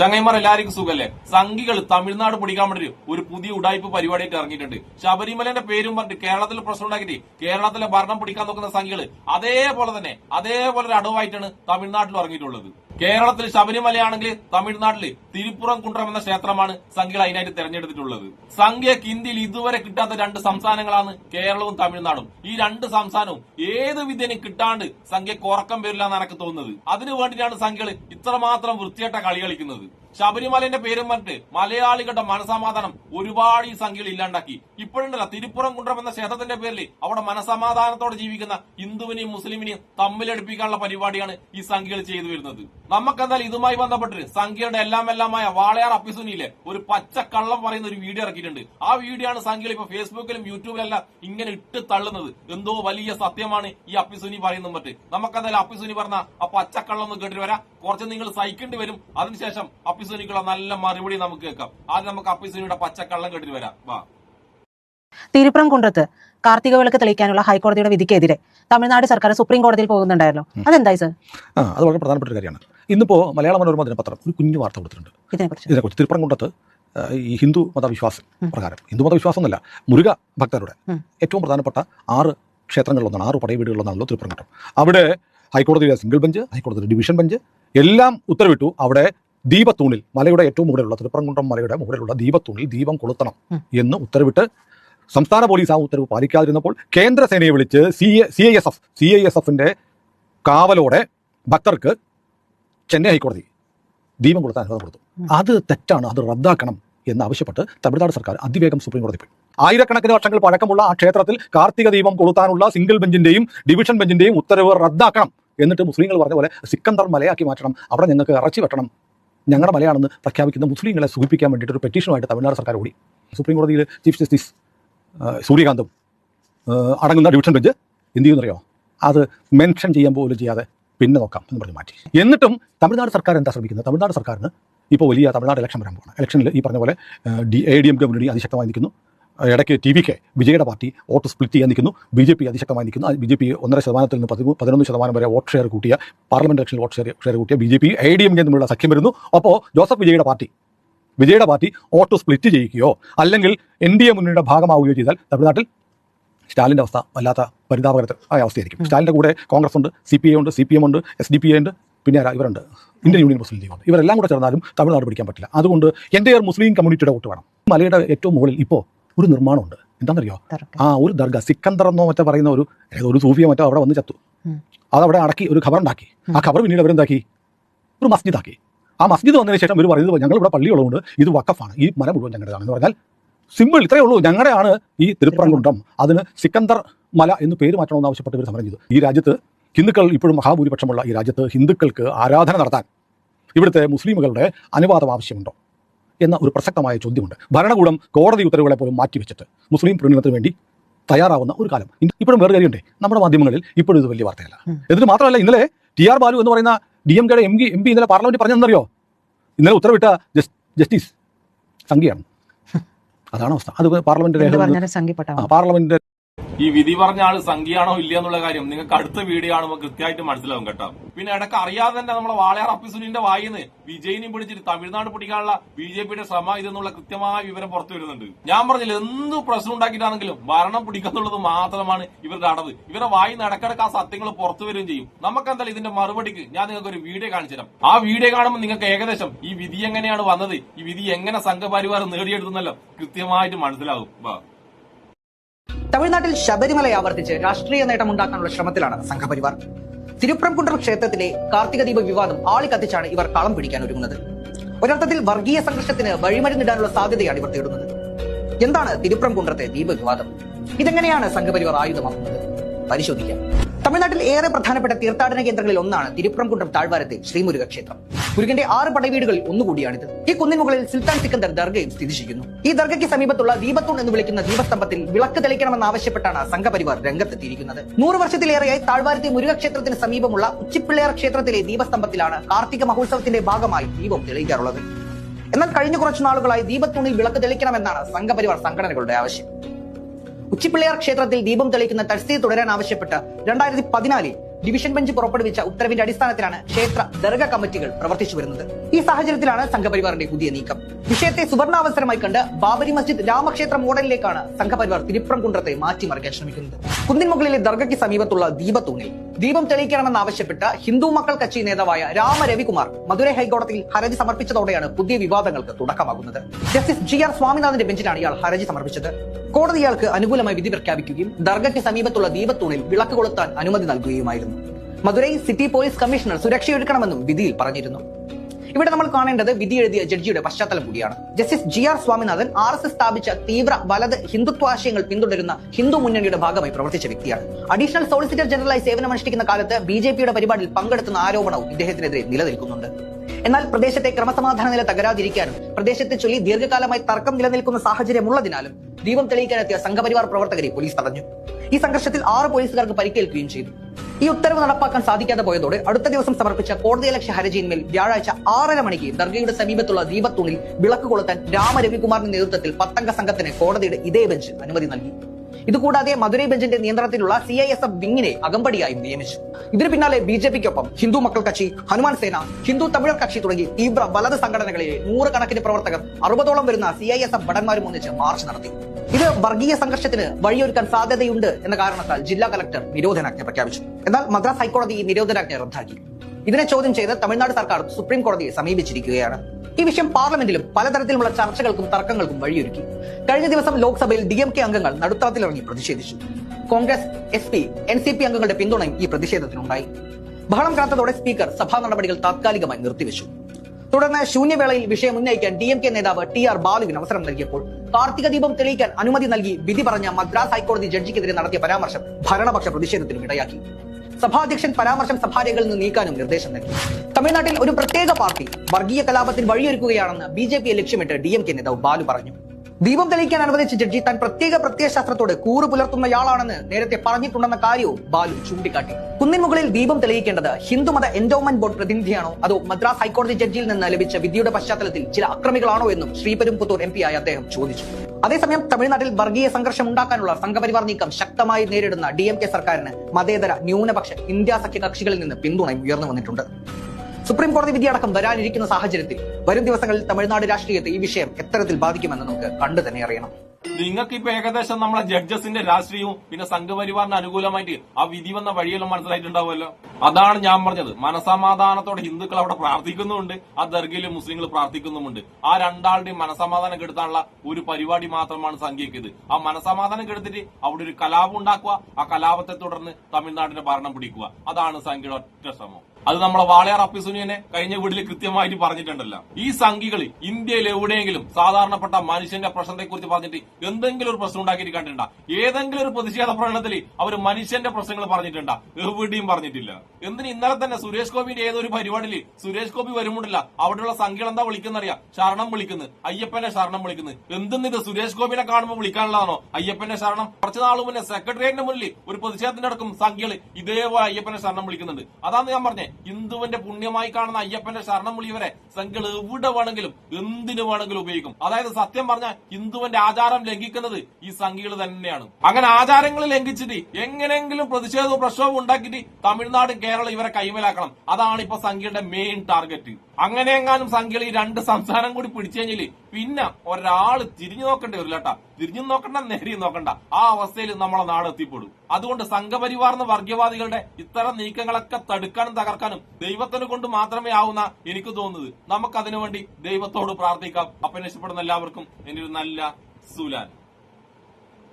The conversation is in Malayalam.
ചങ്ങൈമാർ എല്ലാവർക്കും സുഖല്ലേ? സംഘികൾ തമിഴ്നാട് പിടിക്കാൻ വേണ്ടി ഒരു പുതിയ ഉടായ്പ പരിപാടിയായിട്ട് ഇറങ്ങിയിട്ടുണ്ട്. ശബരിമലന്റെ പേരും പറഞ്ഞിട്ട് കേരളത്തിൽ പ്രശ്നം ഉണ്ടാക്കിയിട്ട് കേരളത്തിലെ ഭരണം പിടിക്കാൻ നോക്കുന്ന സംഘികൾ അതേപോലെ തന്നെ അതേപോലെ ഒരു അടവായിട്ടാണ് തമിഴ്നാട്ടിൽ ഇറങ്ങിയിട്ടുള്ളത്. കേരളത്തിൽ ശബരിമലയാണെങ്കിൽ തമിഴ്നാട്ടിൽ തിരുപ്പുറം കുണ്ട്രം എന്ന ക്ഷേത്രമാണ് സംഖ്യകൾ അതിനായിട്ട് തെരഞ്ഞെടുത്തിട്ടുള്ളത്. സംഖ്യക്ക് ഇന്ത്യയിൽ ഇതുവരെ കിട്ടാത്ത രണ്ട് സംസ്ഥാനങ്ങളാണ് കേരളവും തമിഴ്നാടും. ഈ രണ്ട് സംസ്ഥാനവും ഏത് വിദ്യനും കിട്ടാണ്ട് സംഖ്യക്ക് ഉറക്കം വരില്ല എന്നാണ് എനിക്ക് തോന്നുന്നത്. അതിനു വേണ്ടിയിട്ടാണ് സംഖ്യകൾ ഇത്രമാത്രം വൃത്തിയായിട്ട കളി കളിക്കുന്നത്. ശബരിമലന്റെ പേരും പറഞ്ഞിട്ട് മലയാളികളുടെ മനസമാധാനം ഒരുപാട് ഈ സംഖ്യകൾ ഇല്ലാണ്ടാക്കി. ഇപ്പോഴുണ്ടല്ല തിരുപ്പുറം കുണ്ടം എന്ന ക്ഷേത്രത്തിന്റെ പേരിൽ അവിടെ മനസമാധാനത്തോടെ ജീവിക്കുന്ന ഹിന്ദുവിനെയും മുസ്ലിമിനെയും തമ്മിലടുപ്പിക്കാനുള്ള പരിപാടിയാണ് ഈ സംഖ്യകൾ ചെയ്തു വരുന്നത്. നമുക്കെന്തായാലും ഇതുമായി ബന്ധപ്പെട്ട് സംഖ്യയുടെ എല്ലാം എല്ലാമായ വാളയാർ അപ്പിസുനിയിലെ ഒരു പച്ച കള്ളം പറയുന്ന ഒരു വീഡിയോ ഇറക്കിയിട്ടുണ്ട്. ആ വീഡിയോ ആണ് സംഖ്യകൾ ഇപ്പൊ ഫേസ്ബുക്കിലും യൂട്യൂബിലെല്ലാം ഇങ്ങനെ ഇട്ട് തള്ളുന്നത്. എന്തോ വലിയ സത്യമാണ് ഈ അപ്പിസുനി പറയുന്നത് മറ്റ്. നമുക്കെന്തായാലും അപ്പിസുനി പറഞ്ഞ ആ പച്ചക്കള്ളം ഒന്ന് കേട്ടിട്ട് വരാം. കുറച്ച് നിങ്ങൾ സഹിക്കേണ്ടി വരും. അതിനുശേഷം അപ്പിസുനിക്കുള്ള നല്ല മറുപടി നമുക്ക് കേൾക്കാം. ആദ്യം നമുക്ക് അപ്പിസുനിയുടെ പച്ചക്കള്ളം കേട്ടിട്ട് വരാം. വാ. തിരുപ്പുറം കുണ്ടത്ത് കാർത്തിക വിളക്ക് തെളിയിക്കാനുള്ള ഹൈക്കോടതിയുടെ വിധിക്കെതിരെ തമിഴ്നാട് സർക്കാർ സുപ്രീം കോടതിയിൽ പോകുന്നുണ്ടായിരുന്നു അതെന്തായി സർ? ആ അത് വളരെ പ്രധാനപ്പെട്ട ഒരു കാര്യമാണ്. ഇന്നിപ്പോൾ മലയാള മനോരമ ദിനപത്രം ഒരു കുഞ്ഞു വാർത്ത കൊടുത്തിട്ടുണ്ട്. ഇതിനെക്കുറിച്ച്. ഇതിനെക്കുറിച്ച് തിരുപ്പറംകുണ്ടത്ത് ആ, ഈ ഹിന്ദു മതവിശ്വാസം പ്രകാരം. ഹിന്ദു മതവിശ്വാസം എന്നല്ല മുരുക ഭക്തരുടെ ഏറ്റവും പ്രധാനപ്പെട്ട ആറ് ക്ഷേത്രങ്ങളിലൊന്നാണ് ആറ് പടയ വീടുകളിലൊന്നാണല്ലോ തിരുപ്പറംകുണ്ടം അവിടെ ഹൈക്കോടതിയുടെ സിംഗിൾ ബെഞ്ച് ഹൈക്കോടതിയുടെ ഡിവിഷൻ ബെഞ്ച് എല്ലാം ഉത്തരവിട്ടു. അവിടെ ദീപത്തൂണിൽ മലയുടെ ഏറ്റവും മുകളിലുള്ള തിരുപ്പറംകുണ്ടം മലയുടെ മുകളിലുള്ള ദീപത്തൂണിൽ ദീപം കൊളുത്തണം എന്ന് ഉത്തരവിട്ട് സംസ്ഥാന പോലീസ് ആ ഉത്തരവ് പാലിക്കാതിരുന്നപ്പോൾ കേന്ദ്രസേനയെ വിളിച്ച് C A C I S F C I S എഫിന്റെ കാവലോടെ ഭക്തർക്ക് ചെന്നൈ ഹൈക്കോടതി ദീപം കൊളുത്താൻ അനുവാദം കൊടുത്തു. അത് തെറ്റാണ് അത് റദ്ദാക്കണം എന്നാവശ്യപ്പെട്ട് തമിഴ്നാട് സർക്കാർ അതിവേഗം സുപ്രീം കോടതി പോയി. ആയിരക്കണക്കിന് വർഷങ്ങൾ പഴക്കമുള്ള ആ ക്ഷേത്രത്തിൽ കാർത്തിക ദീപം കൊളുത്താനുള്ള സിംഗിൾ ബെഞ്ചിന്റെയും ഡിവിഷൻ ബെഞ്ചിന്റെയും ഉത്തരവ് റദ്ദാക്കണം. എന്നിട്ട് മുസ്ലിങ്ങൾ പറഞ്ഞ പോലെ സിക്കന്ദർ മലയാക്കി മാറ്റണം. അവിടെ ഞങ്ങൾക്ക് ഇറച്ചി വെട്ടണം. ഞങ്ങളുടെ മലയാണെന്ന് പ്രഖ്യാപിക്കുന്ന മുസ്ലിങ്ങളെ സൂചിപ്പിക്കാൻ വേണ്ടിയിട്ട് ഒരു പെറ്റീഷനുമായിട്ട് തമിഴ്നാട് സർക്കാർ കൂടി സുപ്രീം കോടതിയിൽ ചീഫ് ജസ്റ്റിസ് സൂര്യകാന്തും അടങ്ങുന്ന ഡിവിഷൻ ബെഞ്ച് എന്ത് ചെയ്യുന്നറിയോ അത് മെൻഷൻ ചെയ്യാൻ പോലും ചെയ്യാതെ പിന്നെ നോക്കാം എന്ന് പറഞ്ഞ് മാറ്റി. എന്നിട്ടും തമിഴ്നാട് സർക്കാർ എന്താ ശ്രമിക്കുന്നത്? തമിഴ്നാട് സർക്കാരിന് ഇപ്പോൾ വലിയ തമിഴ്നാട് ഇലക്ഷൻ വരാൻ പോകണം ഇലക്ഷനിൽ ഈ പറഞ്ഞ പോലെ D A D M K മുന്നണി അതിശക്തമായി നിൽക്കുന്നു. ഇടയ്ക്ക് ടി വി കെ വിജയുടെ പാർട്ടി വോട്ട് സ്പ്ലിറ്റ് ചെയ്യാൻ നിൽക്കുന്നു. ബി ജെ പി അതിശക്തമായി നിൽക്കുന്നു. ബി ജെ പി ഒന്നര ശതമാനത്തിൽ നിന്ന് പതിമൂന്ന് പതിനൊന്ന് ശതമാനം വരെ വോട്ട് ഷെയർ കൂട്ടിയ പാർലമെന്റ് ഇലക്ഷനിൽ വോട്ട് ഷെയർ ഷെയർ കൂട്ടിയ B J P A D M K തമ്മിലുള്ള സഖ്യം വരുന്നു. അപ്പോൾ ജോസഫ് വിജയുടെ പാർട്ടി വിജയുടെ പാർട്ടി വോട്ട് സ്പ്ലിറ്റ് ചെയ്യിക്കുകയോ അല്ലെങ്കിൽ എൻ ഡി എ മുന്നണിയുടെ ഭാഗമാവുകയോ ചെയ്താൽ തമിഴ്നാട്ടിൽ സ്റ്റാലിന്റെ അവസ്ഥ വല്ലാത്ത പരിതാപകരമായ അവസ്ഥയായിരിക്കും. സ്റ്റാലിന്റെ കൂടെ കോൺഗ്രസ് ഉണ്ട് സി പി ഐ ഉണ്ട് സി പി എം ഉണ്ട് എസ് ഡി പി ഐ ഉണ്ട് പിന്നെ ആരാ? ഇവരുണ്ട്. ഇന്ത്യൻ യൂണിയൻ മുസ്ലിം ലീഗ് ഉണ്ട്. ഇവരെല്ലാം കൂടെ ചേർന്നാലും തമിഴ്നാട് പിടിക്കാൻ പറ്റില്ല. അതുകൊണ്ട് എന്റെ മുസ്ലിം കമ്മ്യൂണിറ്റിയുടെ വോട്ട് വേണം. മലയുടെ ഏറ്റവും മുകളിൽ ഇപ്പോൾ ഒരു നിർമ്മാണമുണ്ട്. എന്താണെന്നറിയോ? ആ ഒരു ദർഗ സിക്കന്ദർ എന്നോ മറ്റോ പറയുന്ന ഒരു ഒരു സൂഫിയോ മറ്റോ അവിടെ വന്ന് ചത്തു. അതവിടെ അടക്കി ഒരു ഖബർ ഉണ്ടാക്കി ആ ഖബർ പിന്നീട് അവരെന്താക്കി? ഒരു മസ്ജിദാക്കി. ആ മസ്ജിദ് വന്നതിന് ശേഷം ഇവർ പറയുന്നത് ഞങ്ങൾ ഇവിടെ പള്ളിയുള്ളതുകൊണ്ട് ഇത് വക്കഫാണ് ഈ മരം മുഴുവൻ ഞങ്ങളുടെയാണ് എന്ന് പറഞ്ഞാൽ സിമ്പിൾ ഇത്രയേ ഉള്ളൂ. ഞങ്ങളുടെയാണ് ഈ തിരുപ്പറംകുണ്ടം. അതിന് സിക്കന്ദർ മല എന്ന് പേര് മാറ്റണമെന്ന് ആവശ്യപ്പെട്ട് ഇവർ സമരം ചെയ്തു. ഈ രാജ്യത്ത് ഹിന്ദുക്കൾ ഇപ്പോഴും മഹാഭൂരിപക്ഷമുള്ള ഈ രാജ്യത്ത് ഹിന്ദുക്കൾക്ക് ആരാധന നടത്താൻ ഇവിടുത്തെ മുസ്ലിമുകളുടെ അനുവാദം ആവശ്യമുണ്ടോ? എന്ന ഒരു പ്രസക്തമായ ചോദ്യമുണ്ട്. ഭരണകൂടം കോടതി ഉത്തരവുകളെ പോലും മാറ്റിവെച്ചിട്ട് മുസ്ലിം പ്രീണനത്തിന് വേണ്ടി തയ്യാറാവുന്ന ഒരു കാലം. ഇപ്പോഴും വേറെ കാര്യമുണ്ട്. നമ്മുടെ മാധ്യമങ്ങളിൽ ഇപ്പോഴും ഇത് വലിയ വാർത്തയല്ല. എന്നിട്ട് മാത്രമല്ല ഇന്നലെ ടി ആർ ബാലു എന്ന് പറയുന്ന ഡി എം കെയുടെ എം പി എം പി ഇന്നലെ പാർലമെന്റ് പറഞ്ഞെന്നറിയോ ഇന്നലെ ഉത്തരവിട്ട ജസ്- ജസ്റ്റിസ് സംഖ്യയാണ് അതാണ് അവസ്ഥ. അത് പാർലമെന്റ് പാർലമെന്റ് ഈ വിധി പറഞ്ഞ ആൾ സംഖ്യയാണോ ഇല്ല എന്നുള്ള കാര്യം നിങ്ങൾക്ക് അടുത്ത വീഡിയോ ആണ് കൃത്യമായിട്ട് മനസ്സിലാവും കേട്ടോ. പിന്നെ ഇടയ്ക്ക് അറിയാതെ തന്നെ നമ്മളെ വാളയാർ അപ്പിസുനിന്റെ വായിന്ന് വിജയിനെയും പിടിച്ചിട്ട് തമിഴ്നാട് പിടിക്കാനുള്ള ബി ജെ പിയുടെ ശ്രമം ഇതെന്നുള്ള കൃത്യമായ വിവരം പുറത്തു വരുന്നുണ്ട്. ഞാൻ പറഞ്ഞില്ല എന്ത് പ്രശ്നം ഉണ്ടാക്കിയിട്ടാണെങ്കിലും ഭരണം പിടിക്കാന്നുള്ളത് മാത്രമാണ് ഇവരുടെ അടവ്. ഇവരുടെ വായി ഇടക്കിടക്ക് ആ സത്യങ്ങൾ പുറത്തു വരികയും ചെയ്യും. നമുക്ക് എന്തായാലും ഇതിന്റെ മറുപടിക്ക് ഞാൻ നിങ്ങൾക്ക് ഒരു വീഡിയോ കാണിച്ചു തരാം. ആ വീഡിയോ കാണുമ്പോൾ നിങ്ങൾക്ക് ഏകദേശം ഈ വിധി എങ്ങനെയാണ് വന്നത്? ഈ വിധി എങ്ങനെ സംഘപരിവാർ നേടിയെടുത്തുന്നല്ലോ കൃത്യമായിട്ട് മനസ്സിലാകും തമിഴ്നാട്ടിൽ ശബരിമല ആവർത്തിച്ച് രാഷ്ട്രീയ നേട്ടമുണ്ടാക്കാനുള്ള ശ്രമത്തിലാണ് സംഘപരിവാർ. തിരുപ്പറംകുണ്ടം ക്ഷേത്രത്തിലെ കാർത്തികദീപ വിവാദം ആളിക്കത്തിച്ചാണ് ഇവർ കളം പിടിക്കാൻ ഒരുങ്ങുന്നത്. ഒരർത്ഥത്തിൽ വർഗീയ സംഘർഷത്തിന് വഴിമരുന്നിടാനുള്ള സാധ്യതയാണ് ഇവർ തേടുന്നത്. എന്താണ് തിരുപ്പറംകുണ്ടത്തെ ദീപ വിവാദം? ഇതെങ്ങനെയാണ് സംഘപരിവാർ ആയുധമാക്കുന്നത്? പരിശോധിക്കാം. തമിഴ്നാട്ടിൽ ഏറെ പ്രധാനപ്പെട്ട തീർത്ഥാടന കേന്ദ്രങ്ങളിൽ ഒന്നാണ് തിരുപ്രംകുണ്ടം താഴ്വാരത്തെ ശ്രീമുരുക ക്ഷേത്രം മുരുകന്റെ ആറ് പടവീടുകളിൽ ഒന്നുകൂടിയാണിത്. ഈ കുന്നിൻ മുകളിൽ സുൽത്താൻ സിക്കന്ദർ ദർഗയും സ്ഥിതി ചെയ്യുന്നു. ഈ ദർഗയ്ക്ക് സമീപത്തുള്ള ദീപത്തൂൺ എന്ന് വിളിക്കുന്ന ദീപസ്തംഭത്തിൽ വിളക്ക് തെളിക്കണമെന്നാവശ്യപ്പെട്ടാണ് സംഘപരിവാർ രംഗത്തെത്തിയിരിക്കുന്നത്. നൂറ് വർഷത്തിലേറെയായി താഴ്വാരത്തെ മുരുകക്ഷേത്രത്തിന് സമീപമുള്ള ഉച്ചിപ്പിള്ളയാർ ക്ഷേത്രത്തിലെ ദീപസ്തംഭത്തിലാണ് കാർത്തിക മഹോത്സവത്തിന്റെ ഭാഗമായി ദീപം തെളിയിക്കാറുള്ളത്. എന്നാൽ കഴിഞ്ഞ കുറച്ചു നാളുകളായി ദീപത്തൂണിൽ വിളക്ക് തെളിക്കണമെന്നാണ് സംഘപരിവാർ സംഘടനകളുടെ ആവശ്യം. ഉച്ചിപ്പിള്ളയാർ ക്ഷേത്രത്തിൽ ദീപം തെളിക്കുന്ന തസ്തിക തുടരാൻ ആവശ്യപ്പെട്ട് രണ്ടായിരത്തി പതിനാലിൽ ഡിവിഷൻ ബെഞ്ച് പുറപ്പെടുവിച്ച ഉത്തരവിന്റെ അടിസ്ഥാനത്തിലാണ് ക്ഷേത്ര ദർഗ കമ്മിറ്റികൾ പ്രവർത്തിച്ചു വരുന്നത്. ഈ സാഹചര്യത്തിലാണ് സംഘപരിവാറിന്റെ പുതിയ നീക്കം. വിഷയത്തെ സുവർണാവസരമായി കണ്ട് ബാബരി മസ്ജിദ് രാമക്ഷേത്ര മോഡലിലേക്കാണ് സംഘപരിവാർ തിരുപ്രം കുണ്ടത്തെ മാറ്റിമറിക്കാൻ ശ്രമിക്കുന്നത്. കുന്നിൻ മുകളിലെ ദർഗയ്ക്ക് സമീപത്തുള്ള ദീപത്തൂണിൽ ദീപം തെളിയിക്കണമെന്നാവശ്യപ്പെട്ട് ഹിന്ദു മക്കൾ കക്ഷി നേതാവായ രാമ രവികുമാർ മധുരൈ ഹൈക്കോടതിയിൽ ഹർജി സമർപ്പിച്ചതോടെയാണ് പുതിയ വിവാദങ്ങൾക്ക് തുടക്കമാകുന്നത്. ജസ്റ്റിസ് ജി ആർ സ്വാമിനാഥന്റെ ബെഞ്ചിനാണ് ഇയാൾ ഹർജി സമർപ്പിച്ചത്. കോടതി ഇയാൾക്ക് അനുകൂലമായി വിധി പ്രഖ്യാപിക്കുകയും ദർഗയ്ക്ക് സമീപത്തുള്ള ദീപത്തൂണിൽ വിളക്ക് കൊളുത്താൻ അനുമതി നൽകുകയുമായിരുന്നു. മധുരൈ സിറ്റി പോലീസ് കമ്മീഷണർ സുരക്ഷയൊരുക്കണമെന്നും വിധിയിൽ പറഞ്ഞിരുന്നു. ഇവിടെ നമ്മൾ കാണേണ്ടത് വിധി എഴുതിയ ജഡ്ജിയുടെ പശ്ചാത്തലം കൂടിയാണ്. Justice G R Swaminathan R S S സ്ഥാപിച്ച തീവ്ര വലത് ഹിന്ദുത്വാശയങ്ങൾ പിന്തുടരുന്ന ഹിന്ദു മുന്നണിയുടെ ഭാഗമായി പ്രവർത്തിച്ച വ്യക്തിയാണ്. അഡീഷണൽ സോളിസിറ്റർ ജനറലായി സേവനമനുഷ്ഠിക്കുന്ന കാലത്ത് ബി ജെ പിയുടെ പരിപാടിയിൽ പങ്കെടുത്തുന്ന ആരോപണവും ഇദ്ദേഹത്തിനെതിരെ നിലനിൽക്കുന്നുണ്ട്. എന്നാൽ പ്രദേശത്തെ ക്രമസമാധാന നില തകരാതിരിക്കാനും പ്രദേശത്തെ ചൊല്ലി ദീർഘകാലമായി തർക്കം നിലനിൽക്കുന്ന സാഹചര്യമുള്ളതിനാലും ദീപം തെളിയിക്കാനെത്തിയ സംഘപരിവാർ പ്രവർത്തകരെ പോലീസ് തടഞ്ഞു. ഈ സംഘർഷത്തിൽ ആറ് പോലീസുകാർക്ക് പരിക്കേൽക്കുകയും ചെയ്തു. ഈ ഉത്തരവ് നടപ്പാക്കാൻ സാധിക്കാതെ പോയതോടെ അടുത്ത ദിവസം സമർപ്പിച്ച കോടതിയലക്ഷ്യ ഹർജിയിന്മേൽ വ്യാഴാഴ്ച ആറര മണിക്ക് ദർഗയുടെ സമീപത്തുള്ള ദീപത്തൂണിൽ വിളക്ക് കൊളുത്താൻ രാമരവികുമാറിന്റെ നേതൃത്വത്തിൽ പത്തംഗ സംഘത്തിന് കോടതിയുടെ ഇതേ ബെഞ്ച് അനുമതി നൽകി. ഇതുകൂടാതെ മധുരൈ ബെഞ്ചിന്റെ നിയന്ത്രണത്തിലുള്ള സി ഐ എസ് എഫ് വിങ്ങിനെ അകമ്പടിയായും നിയമിച്ചു. ഇതിനു പിന്നാലെ ബി ജെ പിക്കൊപ്പം ഹിന്ദു മക്കൾ കക്ഷി ഹനുമാൻ സേന ഹിന്ദു തമിഴർ കക്ഷി തുടങ്ങി തീവ്ര വലത് സംഘടനകളിലെ നൂറുകണക്കിന് പ്രവർത്തകർ അറുപതോളം വരുന്ന സി ഐ എസ് എഫ് ഭടന്മാരും ഒന്നിച്ച് മാർച്ച് നടത്തി. ഇത് വർഗീയ സംഘർഷത്തിന് വഴിയൊരുക്കാൻ സാധ്യതയുണ്ട് എന്ന കാരണത്താൽ ജില്ലാ കലക്ടർ നിരോധനാജ്ഞ പ്രഖ്യാപിച്ചു. എന്നാൽ മദ്രാസ് ഹൈക്കോടതി ഈ നിരോധനാജ്ഞ റദ്ദാക്കി. ഇതിനെ ചോദ്യം ചെയ്ത് തമിഴ്നാട് സർക്കാർ സുപ്രീം കോടതിയെ സമീപിച്ചിരിക്കുകയാണ്. ഈ വിഷയം പാർലമെന്റിലും പലതരത്തിലുള്ള ചർച്ചകൾക്കും തർക്കങ്ങൾക്കും വഴിയൊരുക്കി. കഴിഞ്ഞ ദിവസം ലോക്സഭയിൽ ഡി എം കെ അംഗങ്ങൾ നടുത്തളത്തിലിറങ്ങി പ്രതിഷേധിച്ചു. Congress S P N C P അംഗങ്ങളുടെ പിന്തുണയും ഈ പ്രതിഷേധത്തിനുണ്ടായി. ബഹളം കാത്തതോടെ സ്പീക്കർ സഭാ നടപടികൾ താത്കാലികമായി നിർത്തിവെച്ചു. തുടർന്ന് ശൂന്യവേളയിൽ വിഷയം ഉന്നയിക്കാൻ ഡി എം കെ നേതാവ് ടി ആർ ബാലുവിന് അവസരം നൽകിയപ്പോൾ കാർത്തിക ദീപം തെളിയിക്കാൻ അനുമതി നൽകി വിധി പറഞ്ഞ മദ്രാസ് ഹൈക്കോടതി ജഡ്ജിക്കെതിരെ നടത്തിയ പരാമർശം ഭരണപക്ഷ പ്രതിഷേധത്തിനും ഇടയാക്കി. സഭാധ്യക്ഷൻ പരാമർശം സഭാരേഖകളിൽ നിന്ന് നീക്കാനും നിർദ്ദേശം നൽകി. തമിഴ്നാട്ടിൽ ഒരു പ്രത്യേക പാർട്ടി വർഗീയ കലാപത്തിന് വഴിയൊരുക്കുകയാണെന്ന് ബി ജെ പിയെ ലക്ഷ്യമിട്ട് ഡി എം കെ നേതാവ് ബാലു പറഞ്ഞു. ദീപം തെളിയിക്കാൻ അനുവദിച്ച ജഡ്ജി താൻ പ്രത്യേക പ്രത്യയശാസ്ത്രത്തോട് കൂറു പുലർത്തുന്നയാളാണെന്ന് നേരത്തെ പറഞ്ഞിട്ടുണ്ടെന്ന കാര്യവും ബാലു ചൂണ്ടിക്കാട്ടി. കുന്നിൻ മുകളിൽ ദീപം തെളിയിക്കേണ്ടത് ഹിന്ദുമത എൻഡോമെന്റ് ബോർഡ് പ്രതിനിധിയാണോ? അതോ മദ്രാസ് ഹൈക്കോടതി ജഡ്ജിയിൽ നിന്ന് ലഭിച്ച വിധിയുടെ പശ്ചാത്തലത്തിൽ ചില അക്രമികളാണോ എന്നും ശ്രീപെരുംപുത്തൂർ എം ആയ അദ്ദേഹം ചോദിച്ചു. അതേസമയം തമിഴ്നാട്ടിൽ വർഗീയ സംഘർഷം ഉണ്ടാക്കാനുള്ള സംഘപരിവാർ നീക്കം ശക്തമായി നേരിടുന്ന ഡി എം കെ സർക്കാരിന് മതേതര ന്യൂനപക്ഷ ഇന്ത്യ സഖ്യ കക്ഷികളിൽ നിന്ന് പിന്തുണയും ഉയർന്നു വന്നിട്ടുണ്ട്. സുപ്രീം കോടതി വിധി അടക്കം വരാനിരിക്കുന്ന സാഹചര്യത്തിൽ വരും ദിവസങ്ങളിൽ തമിഴ്നാട് രാഷ്ട്രീയത്തെ ഈ വിഷയം എത്തരത്തിൽ ബാധിക്കുമെന്ന് നമുക്ക് കണ്ടു തന്നെ അറിയണം. നിങ്ങൾക്ക് ഇപ്പൊ ഏകദേശം നമ്മളെ ജഡ്ജസിന്റെ രാഷ്ട്രീയവും പിന്നെ സംഘപരിവാറിന് അനുകൂലമായിട്ട് ആ വിധി വന്ന വഴിയെല്ലാം മനസ്സിലായിട്ടുണ്ടാവുമല്ലോ? അതാണ് ഞാൻ പറഞ്ഞത്. മനസമാധാനത്തോടെ ഹിന്ദുക്കൾ അവിടെ പ്രാർത്ഥിക്കുന്നുമുണ്ട് ആ ദർഗയിലെ മുസ്ലിങ്ങൾ പ്രാർത്ഥിക്കുന്നുമുണ്ട്. ആ രണ്ടാളുടെയും മനസമാധാനം കെടുത്താനുള്ള ഒരു പരിപാടി മാത്രമാണ് സംഘിക്കുന്നത് ആ മനസമാധാനം കെടുത്തിട്ട് അവിടെ ഒരു കലാപം ഉണ്ടാക്കുക ആ കലാപത്തെ തുടർന്ന് തമിഴ്നാടിന്റെ ഭരണം പിടിക്കുക. അതാണ് സംഖ്യയുടെ ഒറ്റ ശ്രമം. അത് നമ്മളെ വാളയാർ അപ്പിസുനിയനെ കഴിഞ്ഞ വീട്ടിൽ കൃത്യമായിട്ട് പറഞ്ഞിട്ടുണ്ടല്ലോ. ഈ സംഖ്യകൾ ഇന്ത്യയിൽ എവിടെയെങ്കിലും സാധാരണപ്പെട്ട മനുഷ്യന്റെ പ്രശ്നത്തെ കുറിച്ച് പറഞ്ഞിട്ട് എന്തെങ്കിലും ഒരു പ്രശ്നം ഉണ്ടാക്കിയിട്ട് കണ്ടിട്ടുണ്ട ഏതെങ്കിലും ഒരു പ്രതിഷേധ പ്രകടനത്തിൽ അവർ മനുഷ്യന്റെ പ്രശ്നങ്ങൾ പറഞ്ഞിട്ടുണ്ട. എവിടെയും പറഞ്ഞിട്ടില്ല. എന്തിന് ഇന്നലെ തന്നെ സുരേഷ് ഗോപിന്റെ ഏതൊരു പരിപാടിയിൽ സുരേഷ് ഗോപി വരുമ്പോണ്ടില്ല അവിടെയുള്ള സംഖ്യകൾ എന്താ വിളിക്കുന്നറിയാം? ശരണം വിളിക്കുന്നു. അയ്യപ്പനെ ശരണം വിളിക്കുന്നു. എന്തെന്ന് ഇത് സുരേഷ് ഗോപിനെ കാണുമ്പോൾ വിളിക്കാനുള്ളതാണോ? അയ്യപ്പന്റെ ശരണം. കുറച്ച് നാൾ മുന്നേ സെക്രട്ടേറിയറ്റിന്റെ മുന്നിൽ ഒരു പ്രതിഷേധത്തിന്റെ അടക്കം സംഖ്യകൾ ഇതേപോലെ അയ്യപ്പനെ ശരണം വിളിക്കുന്നുണ്ട്. അതാണ് ഞാൻ പറഞ്ഞേ. ഹിന്ദുവിന്റെ പുണ്യമായി കാണുന്ന അയ്യപ്പന്റെ ശരണം വിളിയവരെ സംഘങ്ങൾ എവിടെ വേണമെങ്കിലും എന്തിനു വേണമെങ്കിലും ഉപയോഗിക്കും. അതായത് സത്യം പറഞ്ഞ ഹിന്ദുവിന്റെ ആചാരം ലംഘിക്കുന്നത് ഈ സംഘികൾ തന്നെയാണ്. അങ്ങനെ ആചാരങ്ങൾ ലംഘിച്ചിട്ട് എങ്ങനെയെങ്കിലും പ്രതിഷേധവും പ്രശ്നവും ഉണ്ടാക്കിയിട്ട് തമിഴ്നാട് കേരളം ഇവരെ കൈമലാക്കണം അതാണ് ഇപ്പൊ സംഘിയുടെ മെയിൻ ടാർഗറ്റ് അങ്ങനെ എങ്ങാനും സംഖ്യകൾ ഈ രണ്ട് സംസ്ഥാനം കൂടി പിടിച്ചു കഴിഞ്ഞാൽ പിന്നെ ഒരാൾ തിരിഞ്ഞു നോക്കേണ്ടി വരില്ല തിരിഞ്ഞു നോക്കണ്ട നേരി നോക്കണ്ട. ആ അവസ്ഥയിൽ നമ്മളെ നാട് എത്തിപ്പെടും. അതുകൊണ്ട് സംഘപരിവാർന്ന വർഗീയവാദികളുടെ ഇത്തരം നീക്കങ്ങളൊക്കെ തടുക്കാനും തകർക്കാനും ദൈവത്തിനെ കൊണ്ട് മാത്രമേ ആവുന്ന എനിക്ക് തോന്നുന്നത്. നമുക്ക് അതിനുവേണ്ടി ദൈവത്തോട് പ്രാർത്ഥിക്കാം. അപ്പം രക്ഷപ്പെടുന്ന എല്ലാവർക്കും എന്റെ ഒരു നല്ല സുലാൻ.